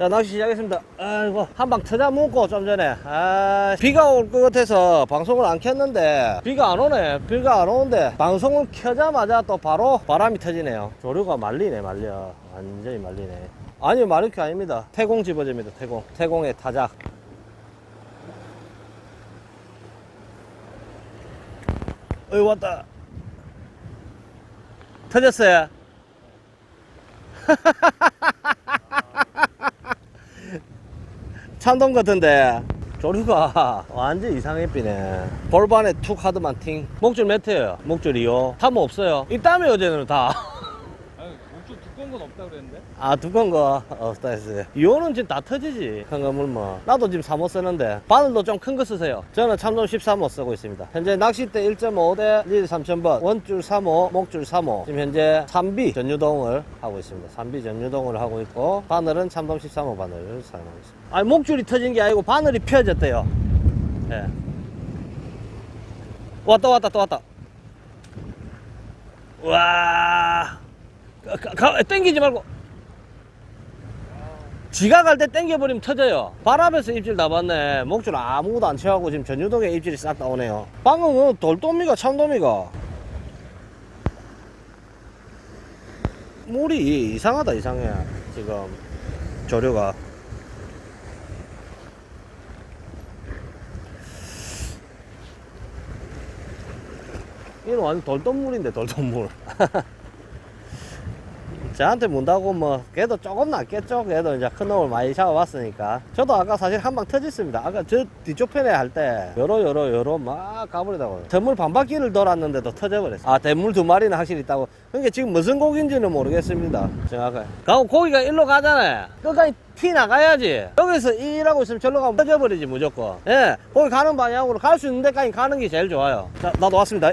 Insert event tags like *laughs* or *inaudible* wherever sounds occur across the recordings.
자, 낚시 시작했습니다. 아이고, 한방 터자 먹고 좀 전에. 아, 비가 올 것 같아서 방송을 안 켰는데, 비가 안 오네. 비가 안 오는데, 방송을 켜자마자 또 바로 바람이 터지네요. 조류가 말리네, 말려. 완전히 말리네. 아니요, 마르크 아닙니다. 태공 집어집니다, 태공. 태공의 타작. 어이, 왔다. 터졌어요. *laughs* 참돔 같은데. 조류가 완전 이상해 삐네. 골반에 툭 하더만 팅. 목줄 매트예요. 목줄 2호 탐모 없어요. 있다며 어제는 다 두꺼운 건 없다 그랬는데? 아 두꺼운 거 없다 했어요. 2호는 지금 다 터지지. 큰 거물 뭐 나도 지금 3호 쓰는데. 바늘도 좀 큰 거 쓰세요. 저는 참돔 13호 쓰고 있습니다. 현재 낚싯대 1.5대 리드 3000번 원줄 3호 목줄 3호. 지금 현재 3B 전유동을 하고 있습니다. 3B 전유동을 하고 있고 바늘은 참돔 13호 바늘을 사용하고 있습니다. 아니 목줄이 터진 게 아니고 바늘이 펴졌대요. 예. 왔다 왔다 또 왔다. 와 가, 가, 가, 땡기지 말고 지가 갈 때 땡겨버리면 터져요. 발 앞에서 입질 나봤네. 목줄 아무것도 안 채하고 지금 전유동에 입질이 싹 나오네요. 방금은 돌돔이가 참돔이가. 물이 이상하다 이상해. 지금 조류가. 이는 완전 돌돔물인데 돌돔물. *laughs* 저한테 문다고 뭐 걔도 조금 낫겠죠? 걔도 이제 큰 놈을 많이 잡아봤으니까. 저도 아까 사실 한 방 터졌습니다. 아까 저 뒤쪽 편에 할 때 여러 여러 여러 막 가버리다고. 대물 반 바퀴를 돌았는데도 터져버렸어 아 대물 두 마리는 확실히 있다고. 그러니까 지금 무슨 고기인지는 모르겠습니다. 정확하게. 가고 고기가 일로 가잖아요. 끝까지 피 나가야지. 여기서 일하고 있으면 절로 가면 터져버리지 무조건. 예 거기 가는 방향으로 갈 수 있는 데까지 가는 게 제일 좋아요. 자 나도 왔습니다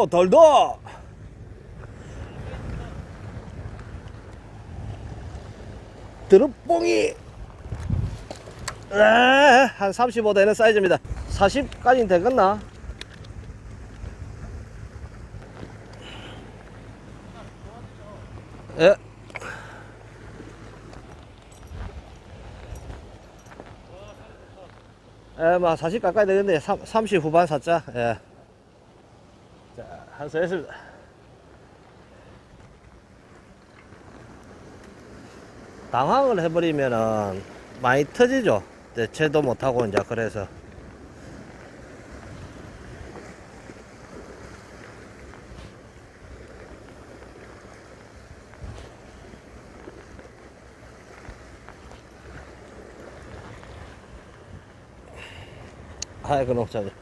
오, 덜더. 에, 한35 되는 사이즈입니다. 40까지는 되겠나? 예. 에, 뭐, 40 가까이 되겠네. 3, 30 후반 사자. 예. 자, 한수 했습니다. 당황을 해버리면은 많이 터지죠. 대체도 못하고 이제 그래서. 아이고, 녹차지.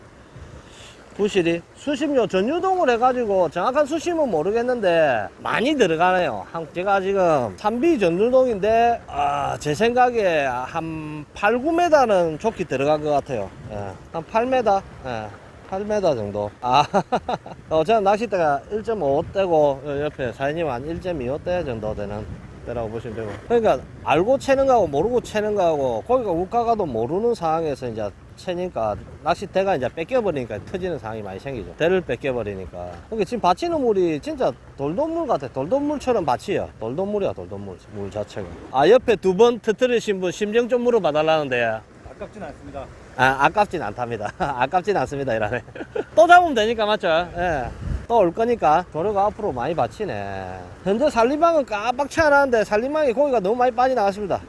부실이 수심료 전유동을 해가지고 정확한 수심은 모르겠는데 많이 들어가네요. 한- 제가 지금 3B 전유동인데 아, 제 생각에 한 8, 9m는 좋게 들어간 것 같아요. 예, 한 8m, 예, 8m 정도. 아, *laughs* 어, 저는 낚싯대가 1.5대고 옆에 사장님 한 1.25대 정도 되는 때라고 보시면 되고. 그러니까 알고 채는 거하고 모르고 채는 거하고 거기가 우가가도 모르는 상황에서 이제 채니까 낚싯대가 이제 뺏겨버리니까 터지는 상황이 많이 생기죠. 대를 뺏겨버리니까. 그러니까 지금 받치는 물이 진짜 돌돔물 같아. 돌돔물처럼 받치요. 돌돔물이야, 돌돔물. 물 자체가. 아, 옆에 두 번 터뜨리신 분 심정 좀 물어봐달라는데. 아깝진 않습니다. 아, 아깝진 않답니다. *laughs* 아깝진 않습니다, 이라네. *laughs* 또 잡으면 되니까, 맞죠? 예. 또 올 거니까 조류가 앞으로 많이 받치네. 현재 살림방은 깜빡치 않았는데 살림방에 고기가 너무 많이 빠져나갔습니다.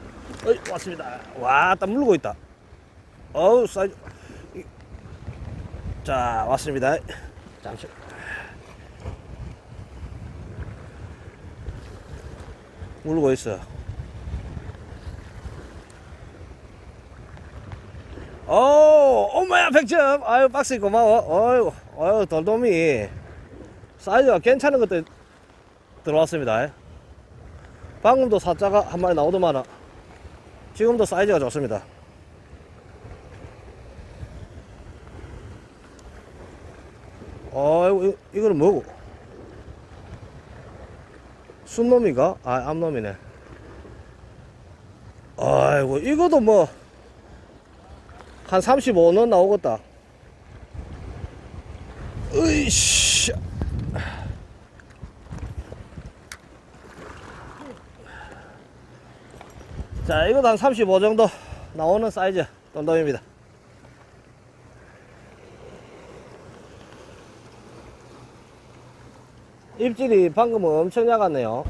어이, 왔습니다. 와, 딱 물고 있다. 어우, 사이즈. 이- 자, 왔습니다. 잠시. 물고 있어. 오, 엄마야, 100점. 아유, 박스 고마워. 어유, 어유, 돌돔이. 사이즈가 괜찮은 것들 들어왔습니다. 방금도 사자가 한 마리 나오더만, 지금도 사이즈가 좋습니다. 어, 이거, 이거는 뭐고? 순놈이가? 아, 암놈이네. 아이고, 이거도 뭐, 한 35는 나오겠다. 으이씨. 자, 이것도 한 35 정도 나오는 사이즈 덤덤입니다. 입질이 방금 엄청 약았네요.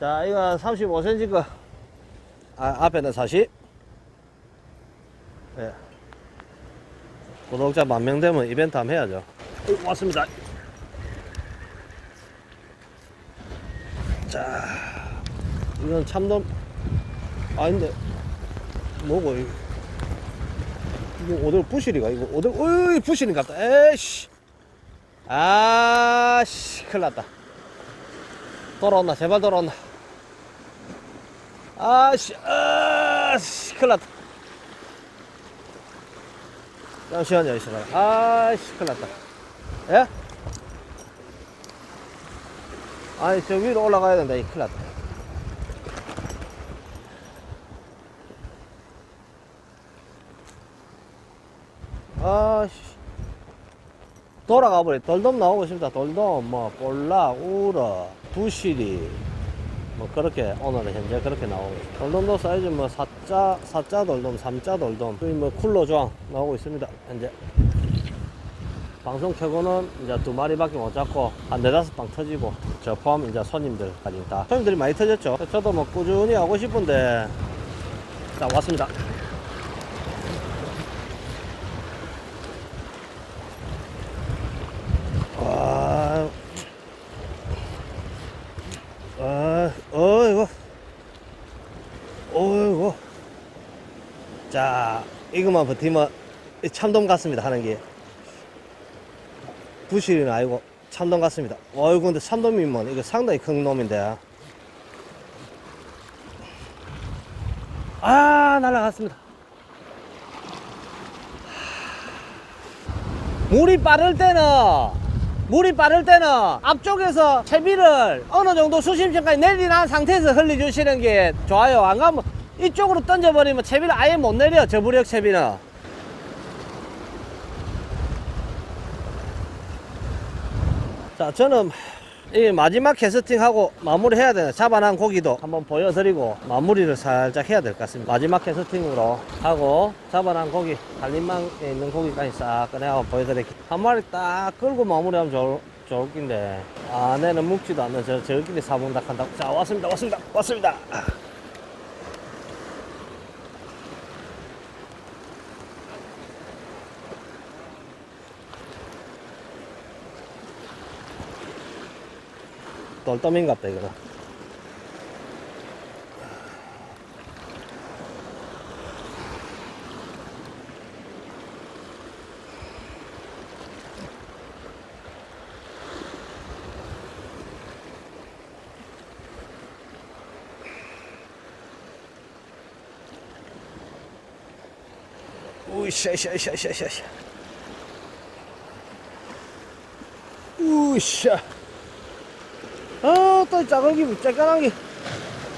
자, 이거 35cm 거. 아, 앞에는 40. 예. 구독자 만 명 되면 이벤트 한번 해야죠. 어, 왔습니다. 자, 이건 참돔 아닌데 뭐고 이거 오늘 부실이가 이거 오늘 어이 부실인 같다. 에이씨. 아씨 큰일 났다. 돌아온다 제발 돌아온다. 아씨 아씨 큰일 났다. 잠시만요 이시라 아씨 큰일 났다. 예? 아니 저 위로 올라가야 된다 이 큰일 났다. 아씨 돌아가 버려. 돌돔 나오고 싶다. 돌돔, 뭐, 볼락, 우러, 부시리. 뭐, 그렇게, 오늘은 현재 그렇게 나오고 있습니다. 돌돔도 사이즈 뭐, 4자, 4자 돌돔, 3자 돌돔, 그리고 뭐, 쿨러 조항 나오고 있습니다. 현재. 방송 켜고는 이제 두 마리밖에 못 잡고, 한 네다섯 방 터지고, 저 포함 이제 손님들까지 다. 손님들이 많이 터졌죠. 저도 뭐, 꾸준히 하고 싶은데, 자, 왔습니다. 아, 아, 어이구, 어이구. 자, 이것만 버티면 이 참돔 같습니다, 하는 게. 부실은 아니고 참돔 같습니다. 어이구, 근데 참돔이면 이거 상당히 큰 놈인데. 아, 날아갔습니다. 물이 빠를 때는 물이 빠를 때는 앞쪽에서 채비를 어느 정도 수심층까지 내리난 상태에서 흘려주시는 게 좋아요. 안 가면 이쪽으로 던져버리면 채비를 아예 못 내려 저부력 채비는. 자, 저는 이 마지막 캐스팅하고 마무리 해야 되는 잡아난 고기도 한번 보여드리고 마무리를 살짝 해야 될 것 같습니다. 마지막 캐스팅으로 하고 잡아난 고기, 달림망에 있는 고기까지 싹 꺼내고 보여드릴게요. 한 마리 딱 끌고 마무리하면 좋을, 좋을 낀데 안에는 묵지도 않는 저, 저끼리 사분닥 한다고. 자, 왔습니다. 왔습니다. 왔습니다. と温めんかったけどな。いしょいしょいしょいしょいしょいしょういしょ 또 작은 기, 쬐깐한 기.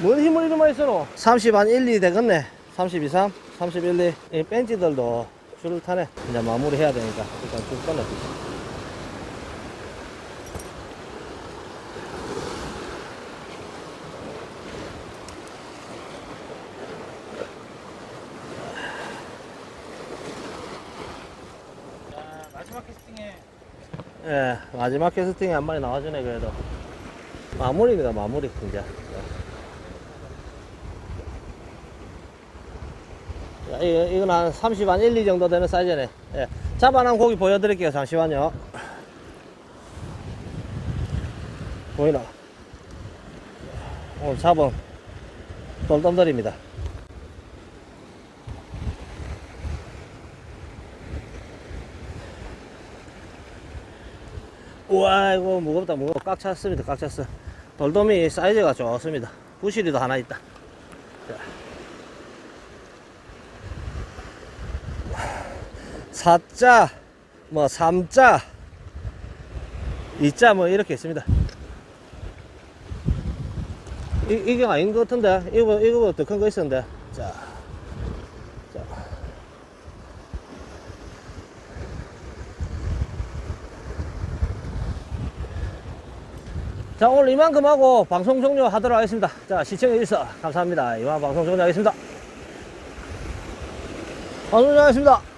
뭔 힘을 이리 많이 쓰노? 30, 한 1, 2 되겠네. 32, 3, 31, 2. 이 벤치들도 줄을 타네. 이제 마무리 해야 되니까. 일단 줄 꺼내. 자, 마지막 캐스팅에 예, 마지막 캐스팅에 한 마리 나와주네, 그래도. 마무리입니다, 마무리, 이제. 자, 이거, 이건 한 30, 한 1, 2 정도 되는 사이즈네. 예. 잡아놓은 고기 보여드릴게요, 잠시만요. 보이나? 오늘 잡은 돌돔들입니다. 우와 이거 무겁다 무거워 꽉 찼습니다 꽉 찼어 돌돔이 사이즈가 좋습니다. 부실이도 하나 있다. 4자 뭐 3자 2자 뭐 이렇게 있습니다. 이, 이게 아닌 것 같은데? 이거 이거보다 더 큰 거 있었는데? 자. 자, 오늘 이만큼 하고 방송 종료하도록 하겠습니다. 자, 시청해주셔서 감사합니다. 이만 방송 종료하겠습니다. 방송 종료하겠습니다.